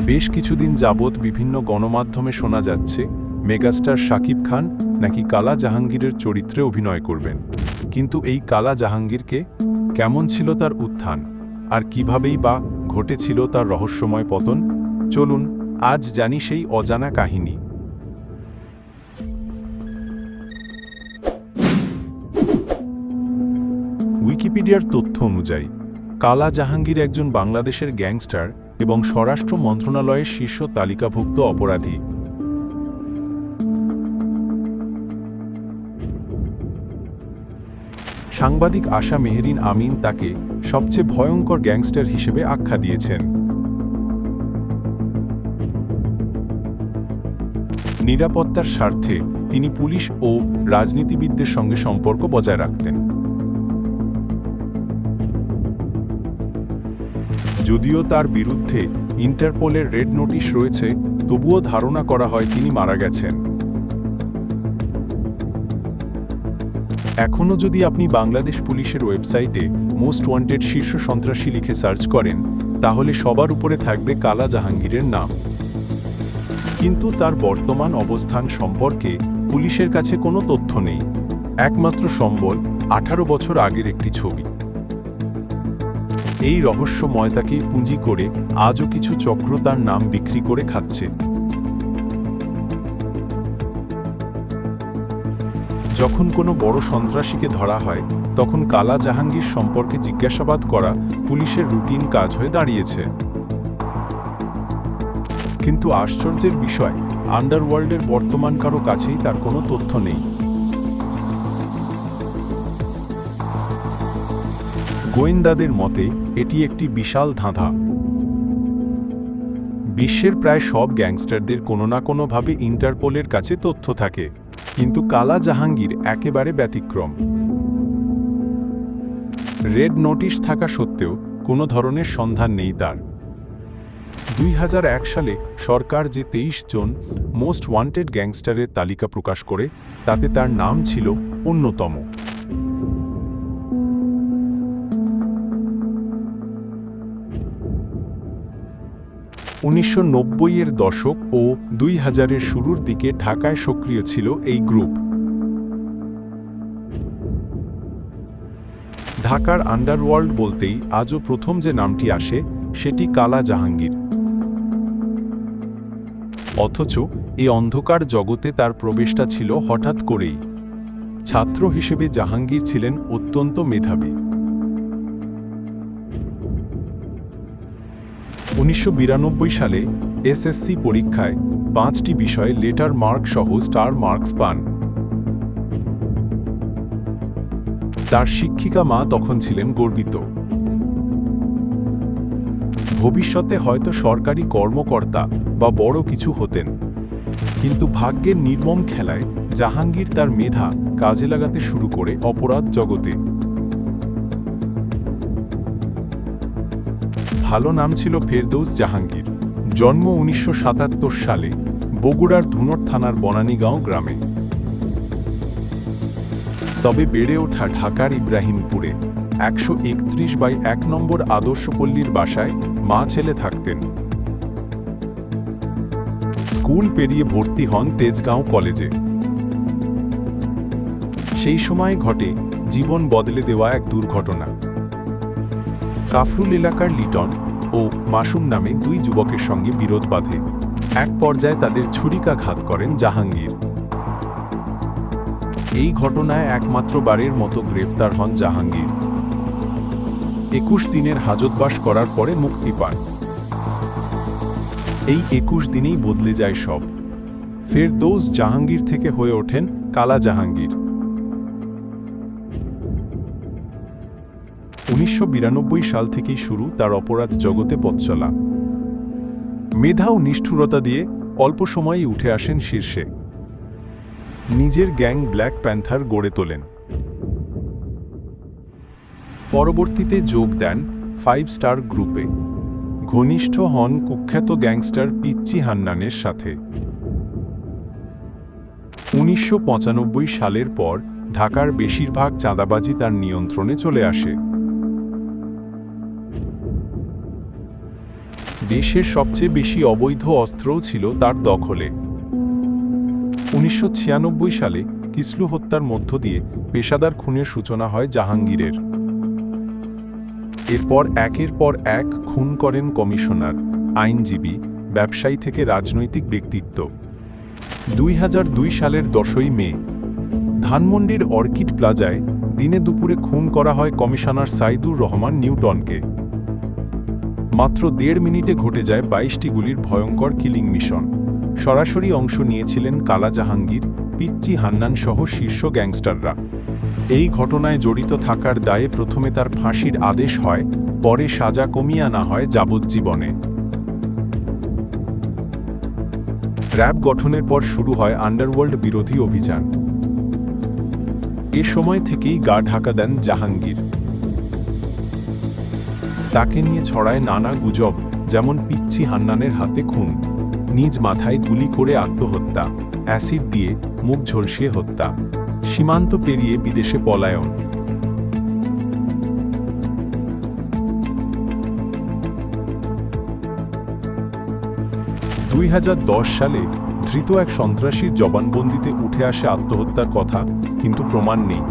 বেশ কিছুদিন যাবৎ বিভিন্ন গণমাধ্যমে শোনা যাচ্ছে, মেগাস্টার শাকিব খান নাকি কালা জাহাঙ্গীরের চরিত্রে অভিনয় করবেন। কিন্তু এই কালা জাহাঙ্গীরকে কেমন ছিল তার উত্থান? আর কিভাবেই বা ঘটেছিল তার রহস্যময় পতন? চলুন, আজ জানি সেই অজানা কাহিনী। উইকিপিডিয়ার তথ্য অনুযায়ী, কালা জাহাঙ্গীর একজন বাংলাদেশের গ্যাংস্টার এবং স্বরাষ্ট্র মন্ত্রণালয়ের শীর্ষ তালিকাভুক্ত অপরাধী। সাংবাদিক আশা মেহরিন আমিন তাকে সবচেয়ে ভয়ঙ্কর গ্যাংস্টার হিসেবে আখ্যা দিয়েছেন। নিরাপত্তার স্বার্থে তিনি পুলিশ ও রাজনীতিবিদদের সঙ্গে সম্পর্ক বজায় রাখতেন। যদিও তার বিরুদ্ধে ইন্টারপোলের রেড নোটিশ রয়েছে, তবুও ধারণা করা হয় তিনি মারা গেছেন। এখনও যদি আপনি বাংলাদেশ পুলিশের ওয়েবসাইটে মোস্ট ওয়ান্টেড শীর্ষ সন্ত্রাসী লিখে সার্চ করেন, তাহলে সবার উপরে থাকবে কালা জাহাঙ্গীরের নাম। কিন্তু তার বর্তমান অবস্থান সম্পর্কে পুলিশের কাছে কোনো তথ্য নেই। একমাত্র সম্বল আঠারো বছর আগের একটি ছবি। এই রহস্যময়তাকেই পুঁজি করে আজও কিছু চক্র তার নাম বিক্রি করে খাচ্ছে। যখন কোনো বড় সন্ত্রাসীকে ধরা হয়, তখন কালা জাহাঙ্গীর সম্পর্কে জিজ্ঞাসাবাদ করা পুলিশের রুটিন কাজ হয়ে দাঁড়িয়েছে। কিন্তু আশ্চর্যের বিষয়, আন্ডারওয়ার্ল্ডের বর্তমান কারও কাছেই তার কোনো তথ্য নেই। গোয়েন্দাদের মতে, এটি একটি বিশাল ধাঁধা। বিশ্বের প্রায় সব গ্যাংস্টারদের কোনো না কোনোভাবে ইন্টারপোলের কাছে তথ্য থাকে, কিন্তু কালা জাহাঙ্গীর একেবারে ব্যতিক্রম। রেড নোটিশ থাকা সত্ত্বেও কোনো ধরনের সন্ধান নেই তার। দুই হাজার এক সালে সরকার যে তেইশ জন মোস্ট ওয়ান্টেড গ্যাংস্টারের তালিকা প্রকাশ করে, তাতে তার নাম ছিল অন্যতম। উনিশশো এর দশক ও দুই হাজারের শুরুর দিকে ঢাকায় সক্রিয় ছিল এই গ্রুপ। ঢাকার আন্ডারওয়ার্ল্ড বলতেই আজও প্রথম যে নামটি আসে, সেটি কালা জাহাঙ্গীর। অথচ এই অন্ধকার জগতে তার প্রবেশটা ছিল হঠাৎ করেই। ছাত্র হিসেবে জাহাঙ্গীর ছিলেন অত্যন্ত মেধাবী। উনিশশো বিরানব্বই সালে এসএসসি পরীক্ষায় পাঁচটি বিষয়ে লেটার মার্ক সহ স্টার মার্কস পান। তার শিক্ষিকা মা তখন ছিলেন গর্বিত। ভবিষ্যতে হয়তো সরকারি কর্মকর্তা বা বড় কিছু হতেন, কিন্তু ভাগ্যের নির্মম খেলায় জাহাঙ্গীর তার মেধা কাজে লাগাতে শুরু করে অপরাধ জগতে। ভালো নাম ছিল ফেরদৌস জাহাঙ্গীর। জন্ম উনিশশো সালে বগুড়ার ধুনট থানার বনানীগাঁও গ্রামে। তবে বেড়ে ওঠা ঢাকার ইব্রাহিমপুরে একশো একত্রিশ বাই এক নম্বর আদর্শপল্লীর বাসায় মা ছেলে থাকতেন। স্কুল পেরিয়ে ভর্তি হন তেজগাঁও কলেজে। সেই সময় ঘটে জীবন বদলে দেওয়া এক দুর্ঘটনা। কাফরুল এলাকার লিটন ও মাসুম নামে দুই যুবকের সঙ্গে বিরোধ বাঁধে। এক পর্যায়ে তাদের ছুরিকাঘাত করেন জাহাঙ্গীর। এই ঘটনায় একমাত্র বারের মতো গ্রেফতার হন জাহাঙ্গীর। একুশ দিনের হাজতবাস করার পরে মুক্তি পান। এই একুশ দিনেই বদলে যায় সব। ফের দোজ জাহাঙ্গীর থেকে হয়ে ওঠেন কালা জাহাঙ্গীর। উনিশশো বিরানব্বই সাল থেকেই শুরু তার অপরাধ জগতে পথ চলা। মেধা ও নিষ্ঠুরতা দিয়ে অল্প সময়েই উঠে আসেন শীর্ষে। নিজের গ্যাং ব্ল্যাক প্যান্থার গড়ে তোলেন। পরবর্তীতে যোগ দেন ফাইভ স্টার গ্রুপে। ঘনিষ্ঠ হন কুখ্যাত গ্যাংস্টার পিচ্চি হান্নানের সাথে। উনিশশো পঁচানব্বই সালের পর ঢাকার বেশিরভাগ চাঁদাবাজি তার নিয়ন্ত্রণে চলে আসে। দেশের সবচেয়ে বেশি অবৈধ অস্ত্রও ছিল তার দখলে। উনিশশো ছিয়ানব্বই সালে কিসলু হত্যার মধ্য দিয়ে পেশাদার খুনের সূচনা হয় জাহাঙ্গীরের। এরপর একের পর এক খুন করেন কমিশনার, আইনজীবী, ব্যবসায়ী থেকে রাজনৈতিক ব্যক্তিত্ব। দুই হাজার দুই সালের দশই মে, ধানমন্ডির অর্কিড প্লাজায় দিনে দুপুরে খুন করা হয় কমিশনার সাইদুর রহমান নিউটনকে। মাত্র দেড় মিনিটে ঘটে যায় বাইশটি গুলির ভয়ঙ্কর কিলিং মিশন। সরাসরি অংশ নিয়েছিলেন কালা জাহাঙ্গীর পিচ্চি হান্নান সহ শীর্ষ গ্যাংস্টাররা। এই ঘটনায় জড়িত থাকার দায়ে প্রথমে তার ফাঁসির আদেশ হয়, পরে সাজা কমিয়ে আনা হয় যাবজ্জীবনে। র্যাব গঠনের পর শুরু হয় আন্ডারওয়ার্ল্ড বিরোধী অভিযান। এ সময় থেকেই গা ঢাকা দেন জাহাঙ্গীর। তাকে নিয়ে ছড়ায় নানা গুজব, যেমন পিচ্ছি হান্নানের হাতে খুন, নিজ মাথায় গুলি করে আত্মহত্যা, অ্যাসিড দিয়ে মুখ ঝলসিয়ে হত্যা, সীমান্ত পেরিয়ে বিদেশে পলায়ন। দুই হাজার দশ সালে ধৃত এক সন্ত্রাসীর জবানবন্দিতে উঠে আসে আত্মহত্যার কথা, কিন্তু প্রমাণ নেই।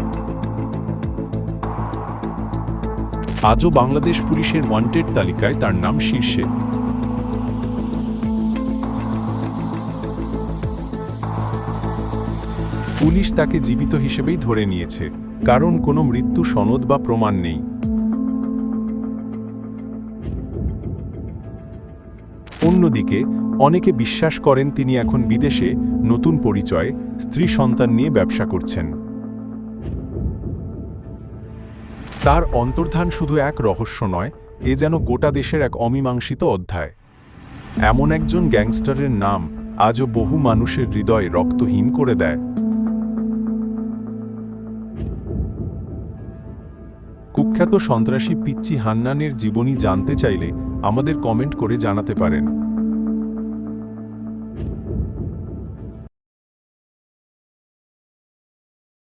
আজও বাংলাদেশ পুলিশের ওয়ান্টেড তালিকায় তার নাম শীর্ষে। পুলিশ তাকে জীবিত হিসেবেই ধরে নিয়েছে, কারণ কোনো মৃত্যু সনদ বা প্রমাণ নেই। অন্যদিকে, অনেকে বিশ্বাস করেন তিনি এখন বিদেশে নতুন পরিচয় স্ত্রী সন্তান নিয়ে ব্যবসা করছেন। তার অন্তর্ধান শুধু এক রহস্য নয়, এ যেন গোটা দেশের এক অমীমাংসিত অধ্যায়। এমন একজন গ্যাংস্টারের নাম আজও বহু মানুষের হৃদয় রক্তহীন করে দেয়। কুখ্যাত সন্ত্রাসী পিচ্চি হান্নানের জীবনী জানতে চাইলে আমাদের কমেন্ট করে জানাতে পারেন।